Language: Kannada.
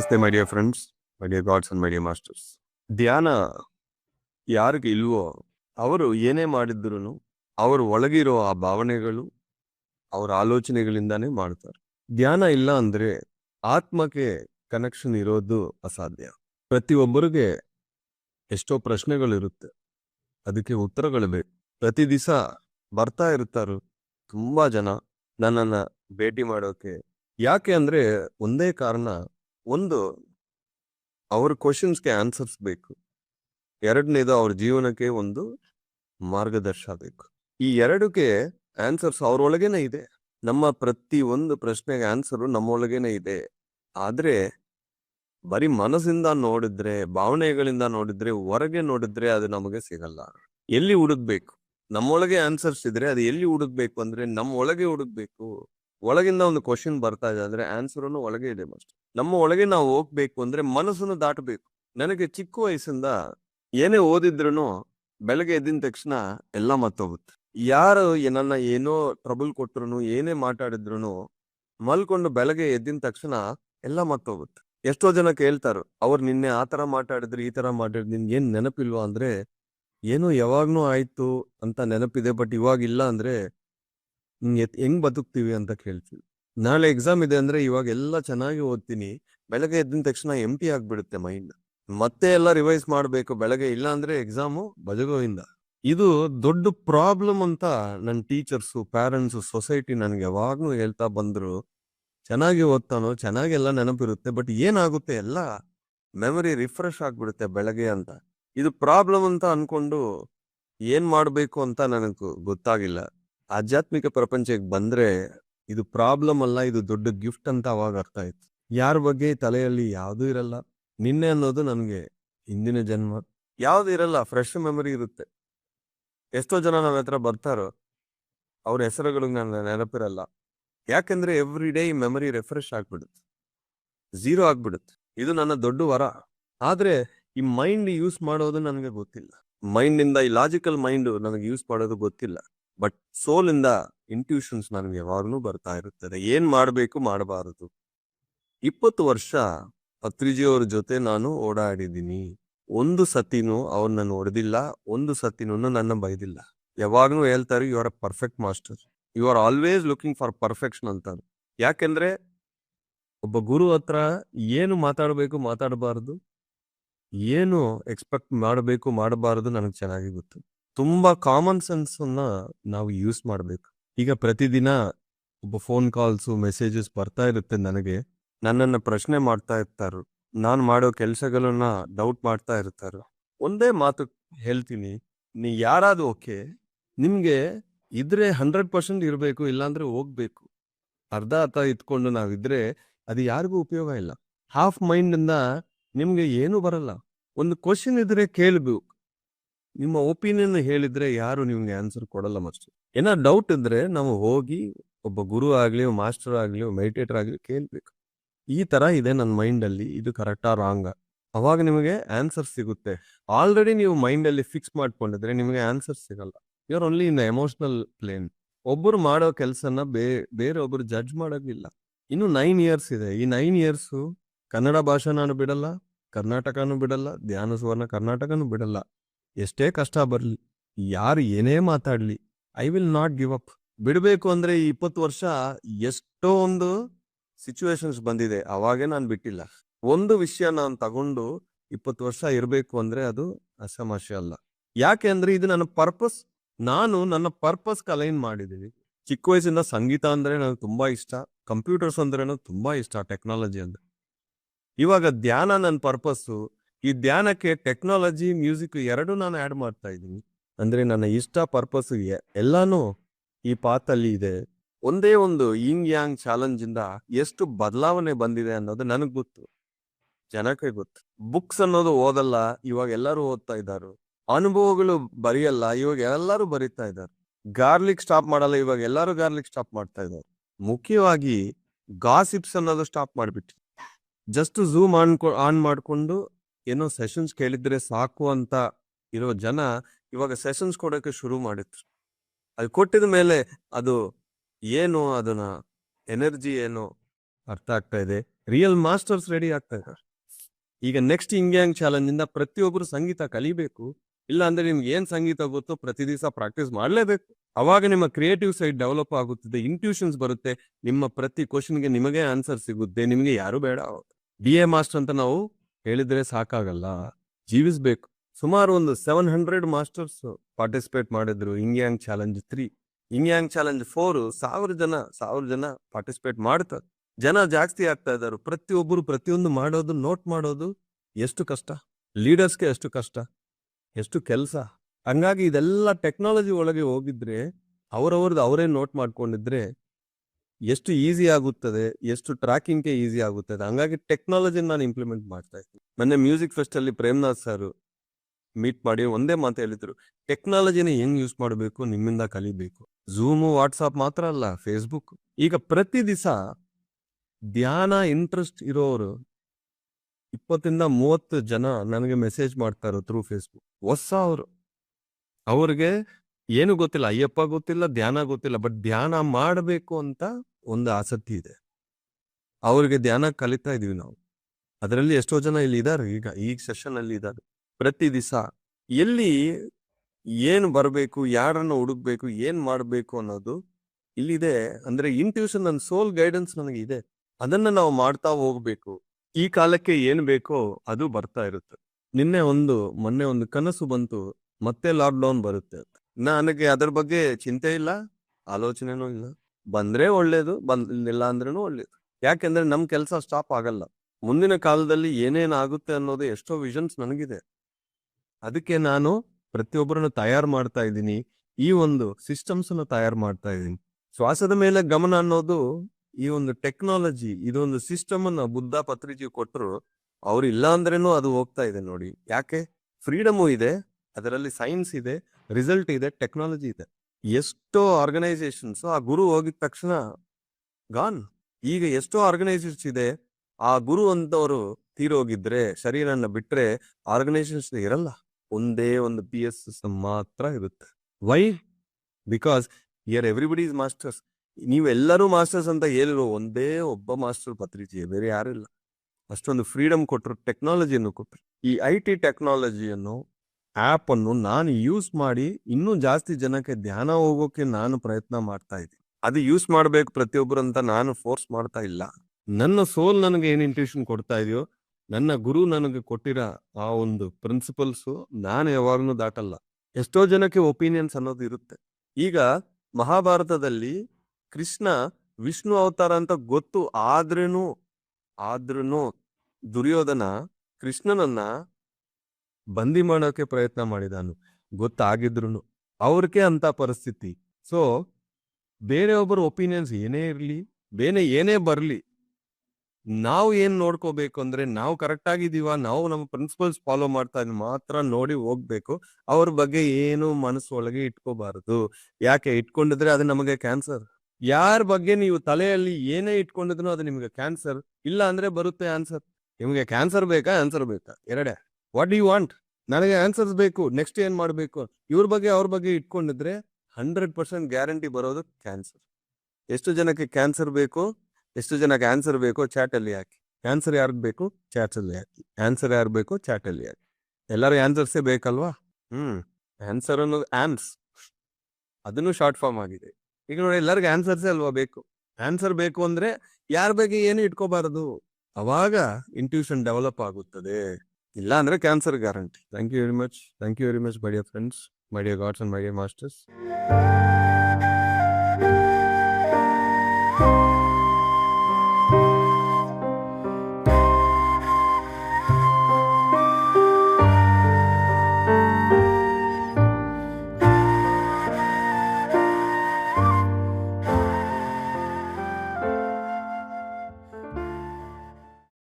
ನಮಸ್ತೆ my dear friends my dear gods and my dear masters ಧ್ಯಾನ ಯಾರಿಗೆ ಇಲ್ವೋ ಅವರು ಏನೇ ಮಾಡಿದ್ರು ಅವರು ಒಳಗಿರೋ ಆ ಭಾವನೆಗಳು ಅವರ ಆಲೋಚನೆಗಳಿಂದಾನೇ ಮಾಡ್ತಾರೆ. ಧ್ಯಾನ ಇಲ್ಲ ಅಂದ್ರೆ ಆತ್ಮಕ್ಕೆ ಕನೆಕ್ಷನ್ ಇರೋದು ಅಸಾಧ್ಯ. ಪ್ರತಿಯೊಬ್ಬರಿಗೆ ಎಷ್ಟೋ ಪ್ರಶ್ನೆಗಳಿರುತ್ತೆ. ಅದಕ್ಕೆ ಉತ್ತರಗಳು ಬೇಕು. ಪ್ರತಿ ದಿವಸ ಬರ್ತಾ ಇರ್ತಾರು ತುಂಬಾ ಜನ ನನ್ನನ್ನ ಭೇಟಿ ಮಾಡೋಕೆ. ಯಾಕೆ ಅಂದ್ರೆ ಒಂದೇ ಕಾರಣ ಒಂದು, ಅವ್ರ ಕ್ವಶನ್ಸ್ಗೆ ಆನ್ಸರ್ಸ್ ಬೇಕು. ಎರಡನೇದು ಅವ್ರ ಜೀವನಕ್ಕೆ ಒಂದು ಮಾರ್ಗದರ್ಶ ಬೇಕು. ಈ ಎರಡಕ್ಕೆ ಆನ್ಸರ್ಸ್ ಅವ್ರೊಳಗೇನೆ ಇದೆ. ನಮ್ಮ ಪ್ರತಿ ಒಂದು ಪ್ರಶ್ನೆಗೆ ಆನ್ಸರು ನಮ್ಮೊಳಗೇನೆ ಇದೆ. ಆದ್ರೆ, ಬರೀ ಮನಸ್ಸಿಂದ ನೋಡಿದ್ರೆ, ಭಾವನೆಗಳಿಂದ ನೋಡಿದ್ರೆ, ಹೊರಗೆ ನೋಡಿದ್ರೆ ಅದು ನಮಗೆ ಸಿಗಲ್ಲ. ಎಲ್ಲಿ ಹುಡುಕ್ಬೇಕು? ನಮ್ಮೊಳಗೆ ಆನ್ಸರ್ಸ್ ಇದ್ರೆ ಅದು ಎಲ್ಲಿ ಹುಡುಕ್ಬೇಕು ಅಂದ್ರೆ ನಮ್ಮೊಳಗೆ ಹುಡುಕ್ಬೇಕು. ಒಳಗಿಂದ ಒಂದು ಕ್ವಶನ್ ಬರ್ತಾ ಇದೆ ಅಂದ್ರೆ ಆನ್ಸರ್ ಒಳಗೆ ಇದೆ ಮಸ್ಟ್ ನಮ್ಮ ಒಳಗೆ ನಾವು ಹೋಗ್ಬೇಕು ಅಂದ್ರೆ ಮನಸ್ಸನ್ನು ದಾಟಬೇಕು. ನನಗೆ ಚಿಕ್ಕ ವಯಸ್ಸಿಂದ ಏನೇ ಓದಿದ್ರು ಬೆಳಗ್ಗೆ ಎದ್ದಿನ ತಕ್ಷಣ ಎಲ್ಲ ಮತ್ತೋಗುತ್ತೆ ಯಾರು ನನ್ನ ಏನೋ ಟ್ರಬಲ್ ಕೊಟ್ರು ಏನೇ ಮಾತಾಡಿದ್ರು ಮಲ್ಕೊಂಡು ಬೆಳಗ್ಗೆ ಎದ್ದಿನ ತಕ್ಷಣ ಎಲ್ಲ ಮತ್ತೋಗುತ್ತೆ ಎಷ್ಟೋ ಜನ ಕೇಳ್ತಾರೋ, ಅವ್ರು ನಿನ್ನೆ ಆ ತರ ಮಾತಾಡಿದ್ರು, ಈ ತರ ಮಾತಾಡಿದ್ರು ನಿನ್ ಏನ್ ನೆನಪಿಲ್ವಾ? ಅಂದ್ರೆ, ಏನೋ ಯಾವಾಗ್ನೂ ಆಯ್ತು ಅಂತ ನೆನಪಿದೆ, ಬಟ್ ಇವಾಗ ಇಲ್ಲ ಅಂದ್ರೆ ಹೆಂಗ್ ಬದುಕ್ತೀವಿ? ಅಂತ ಕೇಳ್ತೀವಿ. ನಾಳೆ ಎಕ್ಸಾಮ್ ಇದೆ ಅಂದ್ರೆ ಇವಾಗ ಎಲ್ಲ ಚೆನ್ನಾಗಿ ಓದ್ತೀನಿ. ಬೆಳಗ್ಗೆ ಎದ್ದಿನ ತಕ್ಷಣ ಎಂಟಿ ಆಗ್ಬಿಡುತ್ತೆ ಮೈಂಡ್ ಮತ್ತೆ ಎಲ್ಲ ರಿವೈಸ್ ಮಾಡ್ಬೇಕು ಬೆಳಗ್ಗೆ, ಇಲ್ಲ ಅಂದ್ರೆ ಎಕ್ಸಾಮು ಬಜಗೋವಿಂದ ಇದು ದೊಡ್ಡ ಪ್ರಾಬ್ಲಮ್ ಅಂತ ನನ್ನ ಟೀಚರ್ಸು ಪ್ಯಾರೆಂಟ್ಸ್ ಸೊಸೈಟಿ ನನ್ಗೆ ಯಾವಾಗ್ಲೂ ಹೇಳ್ತಾ ಬಂದ್ರು. ಚೆನ್ನಾಗಿ ಓದ್ತಾನೋ, ಚೆನ್ನಾಗಿ ಎಲ್ಲ ನೆನಪಿರುತ್ತೆ ಬಟ್ ಏನಾಗುತ್ತೆ ಎಲ್ಲ ಮೆಮೊರಿ ರಿಫ್ರೆಶ್ ಆಗ್ಬಿಡುತ್ತೆ ಬೆಳಗ್ಗೆ ಅಂತ. ಇದು ಪ್ರಾಬ್ಲಮ್ ಅಂತ ಅನ್ಕೊಂಡು ಏನ್ ಮಾಡಬೇಕು ಅಂತ ನನಗೆ ಗೊತ್ತಾಗಿಲ್ಲ. ಆಧ್ಯಾತ್ಮಿಕ ಪ್ರಪಂಚಕ್ಕೆ ಬಂದ್ರೆ ಇದು ಪ್ರಾಬ್ಲಮ್ ಅಲ್ಲ, ಇದು ದೊಡ್ಡ ಗಿಫ್ಟ್ ಅಂತ ಅವಾಗ ಅರ್ಥ ಆಯ್ತು. ಯಾರ ಬಗ್ಗೆ ತಲೆಯಲ್ಲಿ ಯಾವುದೂ ಇರಲ್ಲ. ನಿನ್ನೆ ಅನ್ನೋದು ನನಗೆ ಹಿಂದಿನ ಜನ್ಮ. ಯಾವ್ದು ಇರಲ್ಲ ಫ್ರೆಶ್ ಮೆಮರಿ ಇರುತ್ತೆ. ಎಷ್ಟೋ ಜನ ನನ್ನ ಹತ್ರ ಬರ್ತಾರೋ, ಅವ್ರ ಹೆಸರುಗಳು ನನ್ನ ನೆನಪಿರಲ್ಲ. ಯಾಕಂದ್ರೆ ಎವ್ರಿ ಡೇ ಈ ಮೆಮರಿ ರೆಫ್ರೆಶ್ ಆಗ್ಬಿಡುತ್ತೆ. ಝೀರೋ ಆಗ್ಬಿಡುತ್ತೆ. ಇದು ನನ್ನ ದೊಡ್ಡ ವರ. ಆದ್ರೆ ಈ ಮೈಂಡ್ ಯೂಸ್ ಮಾಡೋದು ನನಗೆ ಗೊತ್ತಿಲ್ಲ. ಮೈಂಡ್ ಇಂದ ಈ ಲಾಜಿಕಲ್ ಮೈಂಡ್ ನನಗೆ ಯೂಸ್ ಮಾಡೋದು ಗೊತ್ತಿಲ್ಲ. ಬಟ್ ಸೋಲ್ ಇಂದ ಇಂಟ್ಯೂಷನ್ಸ್ ನನಗೆ ಯಾವಾಗಲೂ ಬರ್ತಾ ಇರುತ್ತದೆ. ಏನ್ ಮಾಡಬೇಕು ಮಾಡಬಾರದು. ಇಪ್ಪತ್ತು ವರ್ಷ ಪತ್ರಿಜಿಯವ್ರ ಜೊತೆ ನಾನು ಓಡಾಡಿದ್ದೀನಿ. ಒಂದು ಸತಿನೂ ಅವ್ರನ್ನ ಹೊಡೆದಿಲ್ಲ ಒಂದು ಸತಿನೂ ನನ್ನ ಬೈದಿಲ್ಲ. ಯಾವಾಗ್ಲೂ ಹೇಳ್ತಾರೆ you are a perfect master you are always looking for perfection ಅಂತಾರೆ. ಯಾಕೆಂದ್ರೆ ಒಬ್ಬ ಗುರು ಹತ್ರ ಏನು ಮಾತಾಡಬೇಕು ಮಾತಾಡಬಾರದು, ಏನು ಎಕ್ಸ್ಪೆಕ್ಟ್ ಮಾಡಬೇಕು ಮಾಡಬಾರದು ನನಗೆ ಚೆನ್ನಾಗಿ ಗೊತ್ತು. ತುಂಬಾ ಕಾಮನ್ ಸೆನ್ಸ್ ಅನ್ನ ನಾವು ಯೂಸ್ ಮಾಡಬೇಕು. ಈಗ ಪ್ರತಿದಿನ ಒಬ್ಬ ಫೋನ್ ಕಾಲ್ಸು ಮೆಸೇಜಸ್ ಬರ್ತಾ ಇರುತ್ತೆ ನನಗೆ. ನನ್ನನ್ನ ಪ್ರಶ್ನೆ ಮಾಡ್ತಾ ಇರ್ತಾರು. ನಾನು ಮಾಡೋ ಕೆಲಸಗಳನ್ನ ಡೌಟ್ ಮಾಡ್ತಾ ಇರ್ತಾರು. ಒಂದೇ ಮಾತು ಹೇಳ್ತೀನಿ. ನೀ ಯಾರಾದ್ರೂ ಓಕೆ ನಿಮ್ಗೆ ಇದ್ರೆ ಹಂಡ್ರೆಡ್ ಪರ್ಸೆಂಟ್ ಇರಬೇಕು, ಇಲ್ಲಾಂದ್ರೆ ಹೋಗ್ಬೇಕು. ಅರ್ಧ ಅರ್ಧ ಇದ್ಕೊಂಡು ನಾವಿದ್ರೆ ಅದು ಯಾರಿಗೂ ಉಪಯೋಗ ಇಲ್ಲ. ಹಾಫ್ ಮೈಂಡ್ ಇಂದ ನಿಮ್ಗೆ ಏನು ಬರಲ್ಲ. ಒಂದು ಕ್ವಶನ್ ಇದ್ರೆ ಕೇಳ್ಬೇಕು. ನಿಮ್ಮ ಒಪಿನಿಯನ್ ಹೇಳಿದ್ರೆ ಯಾರು ನಿಮ್ಗೆ ಆನ್ಸರ್ ಕೊಡಲ್ಲ ಮಸ್ಟ್. ಏನೋ ಡೌಟ್ ಇದ್ರೆ ನಾವು ಹೋಗಿ ಒಬ್ಬ ಗುರು ಆಗ್ಲಿ ಮಾಸ್ಟರ್ ಆಗ್ಲಿ ಮೆಡಿಟೇಟರ್ ಆಗ್ಲಿ ಕೇಳ್ಬೇಕು. ಈ ತರ ಇದೆ ನನ್ನ ಮೈಂಡ್ ಅಲ್ಲಿ, ಇದು ಕರೆಕ್ಟಾ ರಾಂಗ್ ಅವಾಗ ನಿಮಗೆ ಆನ್ಸರ್ ಸಿಗುತ್ತೆ. ಆಲ್ರೆಡಿ ನೀವು ಮೈಂಡ್ ಅಲ್ಲಿ ಫಿಕ್ಸ್ ಮಾಡ್ಕೊಂಡಿದ್ರೆ ನಿಮಗೆ ಆನ್ಸರ್ ಸಿಗಲ್ಲ. Your only in emotional plane ಒಬ್ಬರು ಮಾಡೋ ಕೆಲಸನ ಬೇ ಬೇರೆ ಒಬ್ರು ಜಡ್ಜ್ ಮಾಡೋದಿಲ್ಲ. ಇನ್ನು ನೈನ್ ಇಯರ್ಸ್ ಇದೆ. ಈ ನೈನ್ ಇಯರ್ಸ್ ಕನ್ನಡ ಭಾಷೆ ಬಿಡಲ್ಲ, ಕರ್ನಾಟಕನೂ ಬಿಡಲ್ಲ, ಧ್ಯಾನ ಸುವರ್ಣ ಕರ್ನಾಟಕನೂ ಬಿಡಲ್ಲ. ಎಷ್ಟೇ ಕಷ್ಟ ಬರಲಿ, ಯಾರು ಏನೇ ಮಾತಾಡ್ಲಿ, I will not give up. ಬಿಡಬೇಕು ಅಂದ್ರೆ ಈ ಇಪ್ಪತ್ತು ವರ್ಷ ಎಷ್ಟೋ ಒಂದು ಸಿಚುವೇಶನ್ಸ್ ಬಂದಿದೆ, ಅವಾಗೆ ನಾನು ಬಿಟ್ಟಿಲ್ಲ. ಒಂದು ವಿಷಯ ನಾನು ತಗೊಂಡು ಇಪ್ಪತ್ತು ವರ್ಷ ಇರಬೇಕು ಅಂದ್ರೆ ಅದು ಅಸಮಸ್ಯೆ ಅಲ್ಲ. ಯಾಕೆ ಅಂದ್ರೆ ಇದು ನನ್ನ ಪರ್ಪಸ್, ನಾನು ನನ್ನ ಪರ್ಪಸ್ ಅಲೈನ್ ಮಾಡಿದ್ದೀನಿ ಚಿಕ್ಕ ವಯಸ್ಸಿಂದ ಸಂಗೀತ ಅಂದ್ರೆ ನನಗೆ ತುಂಬಾ ಇಷ್ಟ, ಕಂಪ್ಯೂಟರ್ಸ್ ಅಂದ್ರೆ ತುಂಬಾ ಇಷ್ಟ, ಟೆಕ್ನಾಲಜಿ ಅಂದ್ರೆ. ಇವಾಗ ಧ್ಯಾನ ನನ್ನ ಪರ್ಪಸ್ಸು ಈ ಧ್ಯಾನಕ್ಕೆ ಟೆಕ್ನಾಲಜಿ, ಮ್ಯೂಸಿಕ್ ಎರಡು ನಾನು ಆ್ಯಡ್ ಮಾಡ್ತಾ ಇದ್ದೀನಿ. ಅಂದ್ರೆ ನನ್ನ ಇಷ್ಟ ಪರ್ಪಸ್ ಎಲ್ಲಾನು ಈ ಪಾತಲ್ಲಿ ಇದೆ. ಒಂದೇ ಒಂದು ಯಿಂಗ್ ಯಾಂಗ್ ಚಾಲೆಂಜ್ ಇಂದ ಎಷ್ಟು ಬದಲಾವಣೆ ಬಂದಿದೆ ಅನ್ನೋದು ನನಗ್ ಗೊತ್ತು. ಜನಕ್ಕೆ ಗೊತ್ತು. ಬುಕ್ಸ್ ಅನ್ನೋದು ಓದಲ್ಲ, ಇವಾಗ ಎಲ್ಲರೂ ಓದ್ತಾ ಇದ್ದಾರೆ. ಅನುಭವಗಳು ಬರೆಯಲ್ಲ, ಇವಾಗ ಎಲ್ಲರೂ ಬರೀತಾ ಇದ್ದಾರೆ. ಗಾರ್ಲಿಕ್ ಸ್ಟಾಪ್ ಮಾಡಲ್ಲ, ಇವಾಗ ಎಲ್ಲರೂ ಗಾರ್ಲಿಕ್ ಸ್ಟಾಪ್ ಮಾಡ್ತಾ ಇದ್ದಾರೆ. ಮುಖ್ಯವಾಗಿ ಗಾಸಿಪ್ಸ್ ಅನ್ನೋದು ಸ್ಟಾಪ್ ಮಾಡ್ಬಿಟ್ಟು ಜಸ್ಟ್ ಝೂಮ್ ಆನ್ ಆನ್ ಮಾಡ್ಕೊಂಡು ಏನೋ ಸೆಷನ್ಸ್ ಕೇಳಿದ್ರೆ ಸಾಕು ಅಂತ ಇರೋ ಜನ ಇವಾಗ ಸೆಷನ್ಸ್ ಕೊಡೋಕೆ ಶುರು ಮಾಡಿದ್ರು. ಅದು ಕೊಟ್ಟಿದ ಮೇಲೆ ಅದು ಏನು ಅದನ್ನ ಎನರ್ಜಿ ಏನು ಅರ್ಥ ಆಗ್ತಾ ಇದೆ. ರಿಯಲ್ ಮಾಸ್ಟರ್ಸ್ ರೆಡಿ ಆಗ್ತಾ ಇದ್ದಾರೆ. ಈಗ ನೆಕ್ಸ್ಟ್ ಇಂಗ್ಯಾಂಗ್ ಚಾಲೆಂಜ್ ಇಂದ ಪ್ರತಿಯೊಬ್ಬರು ಸಂಗೀತ ಕಲಿಬೇಕು. ಇಲ್ಲ ಅಂದ್ರೆ ನಿಮ್ಗೆ ಏನ್ ಸಂಗೀತ ಗೊತ್ತೋ ಪ್ರತಿ ದಿವಸ ಪ್ರಾಕ್ಟೀಸ್ ಮಾಡ್ಲೇಬೇಕು. ಅವಾಗ ನಿಮ್ಮ ಕ್ರಿಯೇಟಿವ್ ಸೈಡ್ ಡೆವಲಪ್ ಆಗುತ್ತದೆ ಇಂಟ್ಯೂಷನ್ಸ್ ಬರುತ್ತೆ, ನಿಮ್ಮ ಪ್ರತಿ ಕ್ವಶನ್ಗೆ ನಿಮಗೆ ಆನ್ಸರ್ ಸಿಗುತ್ತೆ, ನಿಮಗೆ ಯಾರು ಬೇಡ. ಡಿ ಎ ಮಾಸ್ಟರ್ ಅಂತ ನಾವು ಹೇಳಿದ್ರೆ ಸಾಕಾಗಲ್ಲ. ಜೀವಿಸ್ಬೇಕು. ಸುಮಾರು ಒಂದು ಸೆವೆನ್ ಹಂಡ್ರೆಡ್ ಮಾಸ್ಟರ್ಸ್ ಪಾರ್ಟಿಸಿಪೇಟ್ ಮಾಡಿದ್ರು. Yin yang challenge three yin yang challenge four ಸಾವಿರ ಜನ ಸಾವಿರ ಜನ ಪಾರ್ಟಿಸಿಪೇಟ್ ಮಾಡ್ತಾರೆ ಜನ ಜಾಸ್ತಿ ಆಗ್ತಾ ಇದ್ದಾರೆ ಪ್ರತಿಯೊಬ್ಬರು ಪ್ರತಿಯೊಂದು ಮಾಡೋದು ನೋಟ್ ಮಾಡೋದು ಎಷ್ಟು ಕಷ್ಟ? ಲೀಡರ್ಸ್ಗೆ ಎಷ್ಟು ಕಷ್ಟ? ಎಷ್ಟು ಕೆಲಸ? ಹಂಗಾಗಿ ಇದೆಲ್ಲ ಟೆಕ್ನಾಲಜಿ ಒಳಗೆ ಹೋಗಿದ್ರೆ, ಅವರವ್ರದ್ದು ಅವರೇ ನೋಟ್ ಮಾಡ್ಕೊಂಡಿದ್ರೆ ಎಷ್ಟು ಈಸಿ ಆಗುತ್ತದೆ, ಎಷ್ಟು ಟ್ರ್ಯಾಕಿಂಗ್ಗೆ ಈಸಿ ಆಗುತ್ತದೆ, ಹಂಗಾಗಿ ಟೆಕ್ನಾಲಜಿ ನಾನು ಇಂಪ್ಲಿಮೆಂಟ್ ಮಾಡ್ತಾ ಇದ್ದೀನಿ. ಮೊನ್ನೆ ಮ್ಯೂಸಿಕ್ ಫೆಸ್ಟ್ ಅಲ್ಲಿ ಪ್ರೇಮ್ನಾಥ್ ಸರ್ ಮೀಟ್ ಮಾಡಿ ಒಂದೇ ಮಾತು ಹೇಳಿದ್ರು, ಟೆಕ್ನಾಲಜಿನ ಹೆಂಗ್ ಯೂಸ್ ಮಾಡಬೇಕು, ನಿಮ್ಮಿಂದ ಕಲಿಬೇಕು? ಝೂಮು ವಾಟ್ಸಾಪ್ ಮಾತ್ರ ಅಲ್ಲ ಫೇಸ್ಬುಕ್ ಈಗ ಪ್ರತಿ ದಿವಸ ಧ್ಯಾನ ಇಂಟ್ರೆಸ್ಟ್ ಇರೋರು ಇಪ್ಪತ್ತಿಂದ ಮೂವತ್ತು ಜನ ನನಗೆ ಮೆಸೇಜ್ ಮಾಡ್ತಾರೆ ಥ್ರೂ ಫೇಸ್ಬುಕ್ ಹೊಸ ಅವರು. ಅವ್ರಿಗೆ ಏನು ಗೊತ್ತಿಲ್ಲ, ಅಯ್ಯಪ್ಪ ಗೊತ್ತಿಲ್ಲ, ಧ್ಯಾನ ಗೊತ್ತಿಲ್ಲ ಬಟ್ ಧ್ಯಾನ ಮಾಡಬೇಕು ಅಂತ ಒಂದು ಆಸಕ್ತಿ ಇದೆ. ಅವ್ರಿಗೆ ಧ್ಯಾನ ಕಲಿತಾ ಇದೀವಿ ನಾವು. ಅದರಲ್ಲಿ ಎಷ್ಟೋ ಜನ ಇಲ್ಲಿ ಇದ್ದಾರೆ. ಈಗ ಈ ಸೆಷನ್ ಅಲ್ಲಿ ಇದ್ದಾರೆ. ಪ್ರತಿ ದಿವಸ ಎಲ್ಲಿ ಏನು ಬರಬೇಕು, ಯಾರನ್ನ ಹುಡುಕ್ಬೇಕು, ಏನ್ ಮಾಡಬೇಕು ಅನ್ನೋದು ಇಲ್ಲಿದೆ. ಅಂದ್ರೆ ಇಂಟ್ಯೂಷನ್ ನನ್ನ ಸೋಲ್ ಗೈಡೆನ್ಸ್ ನನಗೆ ಇದೆ. ಅದನ್ನ ನಾವು ಮಾಡ್ತಾ ಹೋಗ್ಬೇಕು. ಈ ಕಾಲಕ್ಕೆ ಏನ್ ಬೇಕೋ ಅದು ಬರ್ತಾ ಇರುತ್ತೆ. ನಿನ್ನೆ ಒಂದು, ಮೊನ್ನೆ ಒಂದು ಕನಸು ಬಂತು. ಮತ್ತೆ ಲಾಕ್ ಡೌನ್ ಬರುತ್ತೆ ನನಗೆ ಅದ್ರ ಬಗ್ಗೆ ಚಿಂತೆ ಇಲ್ಲ. ಆಲೋಚನೆನೂ ಇಲ್ಲ. ಬಂದ್ರೆ ಒಳ್ಳೇದು ಬಂದಿಲ್ಲ ಅಂದ್ರೂ ಒಳ್ಳೇದು. ಯಾಕೆಂದ್ರೆ ನಮ್ ಕೆಲಸ ಸ್ಟಾಪ್ ಆಗಲ್ಲ. ಮುಂದಿನ ಕಾಲದಲ್ಲಿ ಏನೇನ್ ಆಗುತ್ತೆ ಅನ್ನೋದು ಎಷ್ಟೋ ವಿಷನ್ಸ್ ನನಗಿದೆ. ಅದಕ್ಕೆ ನಾನು ಪ್ರತಿಯೊಬ್ಬರನ್ನು ತಯಾರು ಮಾಡ್ತಾ ಇದ್ದೀನಿ. ಈ ಒಂದು ಸಿಸ್ಟಮ್ಸ್ ಅನ್ನು ತಯಾರು ಮಾಡ್ತಾ ಇದ್ದೀನಿ. ಶ್ವಾಸದ ಮೇಲೆ ಗಮನ ಅನ್ನೋದು ಈ ಒಂದು ಟೆಕ್ನಾಲಜಿ ಇದೊಂದು ಸಿಸ್ಟಮ್ ಅನ್ನ ಬುದ್ಧ ಪತ್ರಿಜಿ ಕೊಟ್ಟರು ಅವ್ರು ಇಲ್ಲ ಅಂದ್ರೇನು ಅದು ಹೋಗ್ತಾ ಇದೆ ನೋಡಿ. ಯಾಕೆ? ಫ್ರೀಡಮು ಇದೆ, ಅದರಲ್ಲಿ ಸೈನ್ಸ್ ಇದೆ ರಿಸಲ್ಟ್ ಇದೆ ಟೆಕ್ನಾಲಜಿ ಇದೆ. ಎಷ್ಟೋ ಆರ್ಗನೈಸೇಷನ್ಸ್ ಆ ಗುರು ಹೋಗಿದ ತಕ್ಷಣ ಗಾನ್. ಈಗ ಎಷ್ಟೋ ಆರ್ಗನೈಸೇಷನ್ಸ್ ಇದೆ. ಆ ಗುರು ಅಂತವರು ತೀರೋಗಿದ್ರೆ ಶರೀರನ ಬಿಟ್ರೆ ಆರ್ಗನೈಸೇಷನ್ಸ್ ಇರಲ್ಲ. ಒಂದೇ ಒಂದು ಪಿ ಎಸ್ ಮಾತ್ರ ಇರುತ್ತೆ. Why? Because your everybody is masters. ನೀವೆಲ್ಲರೂ ಮಾಸ್ಟರ್ಸ್ ಅಂತ ಹೇಳಿರೋ ಒಂದೇ ಒಬ್ಬ ಮಾಸ್ಟರ್ ಪತ್ರಿಕೆ ಬೇರೆ ಯಾರು ಇಲ್ಲ. ಅಷ್ಟೊಂದು ಫ್ರೀಡಮ್ ಕೊಟ್ಟರು ಟೆಕ್ನಾಲಜಿಯನ್ನು ಕೊಟ್ಟರು ಈ ಐ ಟಿ ಟೆಕ್ನಾಲಜಿಯನ್ನು ಆಪ್ ಅನ್ನು ನಾನು ಯೂಸ್ ಮಾಡಿ ಇನ್ನೂ ಜಾಸ್ತಿ ಜನಕ್ಕೆ ಧ್ಯಾನ ಹೋಗೋಕೆ ನಾನು ಪ್ರಯತ್ನ ಮಾಡ್ತಾ ಇದ್ದೀನಿ. ಅದು ಯೂಸ್ ಮಾಡ್ಬೇಕು ಪ್ರತಿಯೊಬ್ಬರು ಅಂತ ನಾನು ಫೋರ್ಸ್ ಮಾಡ್ತಾ ಇಲ್ಲ. ನನ್ನ ಸೋಲ್ ನನಗೆ ಏನ್ ಇಂಟ್ಯೂಷನ್ ಕೊಡ್ತಾ ಇದೆಯೋ, ನನ್ನ ಗುರು ನನಗೆ ಕೊಟ್ಟಿರೋ ಆ ಒಂದು ಪ್ರಿನ್ಸಿಪಲ್ಸ್ ನಾನು ಯಾವಾಗ್ಲೂ ದಾಟಲ್ಲ. ಎಷ್ಟೋ ಜನಕ್ಕೆ ಒಪಿನಿಯನ್ಸ್ ಅನ್ನೋದು ಇರುತ್ತೆ. ಈಗ ಮಹಾಭಾರತದಲ್ಲಿ ಕೃಷ್ಣ ವಿಷ್ಣು ಅವತಾರ ಅಂತ ಗೊತ್ತು ಆದ್ರೂ ಆದ್ರೂ ದುರ್ಯೋಧನ ಕೃಷ್ಣನನ್ನ ಬಂದಿ ಮಾಡೋಕೆ ಪ್ರಯತ್ನ ಮಾಡಿದಾನು ಗೊತ್ತಾಗಿದ್ರು ಅವ್ರಿಗೆ ಅಂತ ಪರಿಸ್ಥಿತಿ. ಸೊ ಬೇರೆಯೊಬ್ಬರ ಒಪಿನಿಯನ್ಸ್ ಏನೇ ಇರಲಿ, ಬೇನೆ ಏನೇ ಬರಲಿ, ನಾವು ಏನ್ ನೋಡ್ಕೋಬೇಕು ಅಂದ್ರೆ ನಾವು ಕರೆಕ್ಟ್ ಆಗಿದೀವ ನಾವು ನಮ್ಮ ಪ್ರಿನ್ಸಿಪಲ್ಸ್ ಫಾಲೋ ಮಾಡ್ತಾ ಇದ್ ಮಾತ್ರ ನೋಡಿ ಹೋಗ್ಬೇಕು. ಅವ್ರ ಬಗ್ಗೆ ಏನು ಮನಸ್ಸು ಒಳಗೆ ಇಟ್ಕೋಬಾರದು. ಯಾಕೆ ಇಟ್ಕೊಂಡಿದ್ರೆ ಅದು ನಮಗೆ ಕ್ಯಾನ್ಸರ್ ಯಾರ ಬಗ್ಗೆ ನೀವು ತಲೆಯಲ್ಲಿ ಏನೇ ಇಟ್ಕೊಂಡಿದ್ರು ಅದು ನಿಮ್ಗೆ ಕ್ಯಾನ್ಸರ್ ಇಲ್ಲ ಅಂದ್ರೆ ಬರುತ್ತೆ ಆನ್ಸರ್ ನಿಮ್ಗೆ ಕ್ಯಾನ್ಸರ್ ಬೇಕಾ ಆನ್ಸರ್ ಬೇಕಾ? ಎರಡೇ. ವಾಟ್ ಯು ವಾಂಟ್ ನನಗೆ ಆನ್ಸರ್ಸ್ ಬೇಕು ನೆಕ್ಸ್ಟ್ ಏನ್ ಮಾಡಬೇಕು? ಇವ್ರ ಬಗ್ಗೆ, ಅವ್ರ ಬಗ್ಗೆ ಇಟ್ಕೊಂಡಿದ್ರೆ ಹಂಡ್ರೆಡ್ ಪರ್ಸೆಂಟ್ ಗ್ಯಾರಂಟಿ ಬರೋದು ಕ್ಯಾನ್ಸರ್ ಎಷ್ಟು ಜನಕ್ಕೆ ಕ್ಯಾನ್ಸರ್ ಬೇಕು, ಎಷ್ಟು ಜನಕ್ಕೆ ಆನ್ಸರ್ ಬೇಕು ಚಾಟ್ ಅಲ್ಲಿ ಹಾಕಿ. ಆನ್ಸರ್ ಯಾರಿಗೆ ಬೇಕು? ಚಾಟಲ್ಲಿ ಹಾಕಿ. ಆನ್ಸರ್ ಯಾರು ಬೇಕು? ಚಾಟ್ ಅಲ್ಲಿ ಹಾಕಿ. ಎಲ್ಲರೂ ಆನ್ಸರ್ಸೇ ಬೇಕಲ್ವಾ? ಹ್ಮ್. ಆನ್ಸರ್ ಅನ್ನೋದು ಆನ್ಸ್ ಅದನ್ನು ಶಾರ್ಟ್ ಫಾರ್ಮ್ ಆಗಿದೆ. ಈಗ ನೋಡಿ, ಎಲ್ಲರಿಗೂ ಆನ್ಸರ್ಸೇ ಅಲ್ವಾ ಬೇಕು? ಆನ್ಸರ್ ಬೇಕು ಅಂದ್ರೆ ಯಾರ ಬಗ್ಗೆ ಏನು ಇಟ್ಕೋಬಾರದು? ಅವಾಗ ಇಂಟ್ಯೂಷನ್ ಡೆವಲಪ್ ಆಗುತ್ತದೆ. ಇಲ್ಲ ಅಂದ್ರೆ cancer guarantee thank you very much thank you very much my dear friends my dear gods and my dear masters